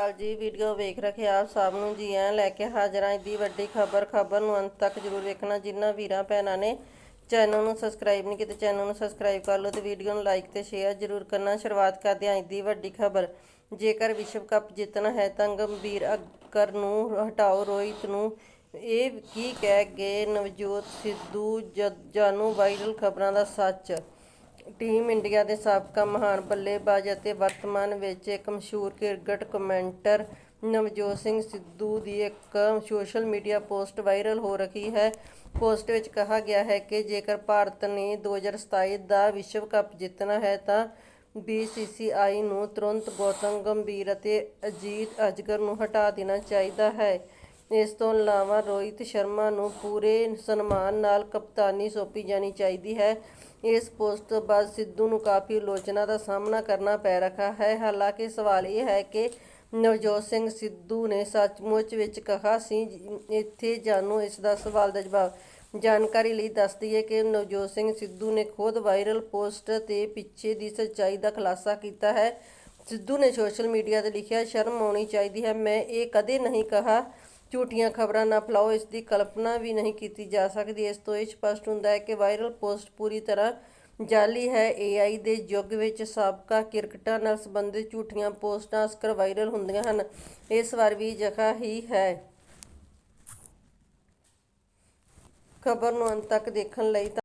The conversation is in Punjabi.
ਹਾਲ ਜੀ ਵੀਡੀਓ ਵੇਖ ਰਹੇ ਆਪ ਸਭ ਨੂੰ ਜੀ, ਐ ਲੈ ਕੇ ਹਾਜ਼ਰ ਹਾਂ ਦੀ ਵੱਡੀ ਖਬਰ ਖਬਰ ਨੂੰ ਅੰਤ ਤੱਕ ਜਰੂਰ ਵੇਖਣਾ ਜਿਨ੍ਹਾਂ ਵੀਰਾਂ ਭੈਣਾਂ ਨੇ। ਚੈਨਲ ਨੂੰ ਸਬਸਕ੍ਰਾਈਬ ਨਹੀਂ ਕੀਤਾ ਚੈਨਲ ਨੂੰ ਸਬਸਕ੍ਰਾਈਬ ਕਰ ਲਓ ਤੇ ਵੀਡੀਓ ਨੂੰ ਲਾਈਕ ਤੇ ਸ਼ੇਅਰ ਜਰੂਰ ਕਰਨਾ। ਸ਼ੁਰੂਆਤ ਕਰਦੇ ਹਾਂ ਦੀ ਵੱਡੀ ਖਬਰ। ਜੇਕਰ ਵਿਸ਼ਵ ਕੱਪ ਜਿੱਤਣਾ ਹੈ ਤਾਂ ਗੰਭੀਰ ਅੱਕਰ ਨੂੰ ਹਟਾਓ। ਰੋਹਿਤ ਨੂੰ ਇਹ ਕੀ ਕਹਿ ਗਏ? ਨਵਜੋਤ ਸਿੱਧੂ ਜਦ- ਜਾਣੋ ਵਾਇਰਲ ਖਬਰਾਂ ਦਾ ਸੱਚ ਟੀਮ ਇੰਡੀਆ ਦੇ ਸਾਬਕਾ ਮਹਾਨ ਬੱਲੇਬਾਜ਼ ਅਤੇ ਵਰਤਮਾਨ ਵਿੱਚ ਇੱਕ ਮਸ਼ਹੂਰ ਕ੍ਰਿਕਟ ਕਮੈਂਟਰ ਨਵਜੋਤ ਸਿੰਘ ਸਿੱਧੂ ਦੀ ਇੱਕ ਸੋਸ਼ਲ ਮੀਡੀਆ ਪੋਸਟ ਵਾਇਰਲ ਹੋ ਰਹੀ ਹੈ। ਪੋਸਟ ਵਿੱਚ ਕਿਹਾ ਗਿਆ ਹੈ ਕਿ ਜੇਕਰ ਭਾਰਤ ਨੇ 2027 ਦਾ ਵਿਸ਼ਵ ਕੱਪ ਜਿੱਤਣਾ ਹੈ ਤਾਂ BCCI ਨੂੰ ਤੁਰੰਤ ਗੌਤਮ ਗੰਭੀਰ ਅਤੇ ਅਜੀਤ ਅਜਗਰ ਨੂੰ ਹਟਾ ਦੇਣਾ ਚਾਹੀਦਾ ਹੈ। ਇਸ ਤੋਂ ਇਲਾਵਾ ਰੋਹਿਤ ਸ਼ਰਮਾ ਨੂੰ ਪੂਰੇ ਸਨਮਾਨ ਨਾਲ ਕਪਤਾਨੀ ਸੌਂਪੀ ਜਾਣੀ ਚਾਹੀਦੀ ਹੈ। ਇਸ ਪੋਸਟ ਤੋਂ ਬਾਅਦ ਸਿੱਧੂ ਨੂੰ ਕਾਫੀ ਆਲੋਚਨਾ ਦਾ ਸਾਹਮਣਾ ਕਰਨਾ ਪੈ ਰਿਹਾ ਹੈ। ਹਾਲਾਂਕਿ ਸਵਾਲ ਇਹ ਹੈ ਕਿ ਨਵਜੋਤ ਸਿੰਘ ਸਿੱਧੂ ਨੇ ਸੱਚਮੁੱਚ ਵਿੱਚ ਕਿਹਾ ਸੀ, ਇੱਥੇ ਜਾਣੋ ਇਸ ਦਾ ਸਵਾਲ ਦਾ ਜਵਾਬ। ਜਾਣਕਾਰੀ ਲਈ ਦੱਸਦੀ ਹੈ ਕਿ ਨਵਜੋਤ ਸਿੰਘ ਸਿੱਧੂ ਨੇ ਖੁਦ ਵਾਇਰਲ ਪੋਸਟ ਤੇ ਪਿੱਛੇ ਦੀ ਸੱਚਾਈ ਦਾ ਖੁਲਾਸਾ ਕੀਤਾ ਹੈ। ਸਿੱਧੂ ਨੇ ਸੋਸ਼ਲ ਮੀਡੀਆ ਤੇ ਲਿਖਿਆ, ਸ਼ਰਮ ਆਉਣੀ ਚਾਹੀਦੀ ਹੈ। ਮੈਂ ਇਹ ਕਦੇ ਨਹੀਂ ਕਹਾ ਝੂਠੀਆਂ ਖਬਰਾਂ ਨਾ ਫੈਲਾਓ, ਇਸ ਦੀ ਕਲਪਨਾ ਵੀ ਨਹੀਂ ਕੀਤੀ ਜਾ ਸਕਦੀ। ਇਸ ਤੋਂ ਇਹ ਸਪਸ਼ਟ ਹੁੰਦਾ ਹੈ ਕਿ ਵਾਇਰਲ ਪੋਸਟ ਪੂਰੀ ਤਰ੍ਹਾਂ ਜਾਲੀ ਹੈ। AI ਦੇ ਯੁੱਗ ਵਿੱਚ ਸਾਬਕਾ ਕ੍ਰਿਕਟਰਾਂ ਨਾਲ ਸੰਬੰਧਿਤ ਝੂਠੀਆਂ ਪੋਸਟਾਂ ਅਸਕਰ ਵਾਇਰਲ ਹੁੰਦੀਆਂ ਹਨ। ਇਸ ਵਾਰ ਵੀ ਜਗ੍ਹਾ ਹੀ ਹੈ। ਖਬਰ ਨੂੰ ਅੰਤ ਤੱਕ ਦੇਖਣ ਲਈ ਤਾਂ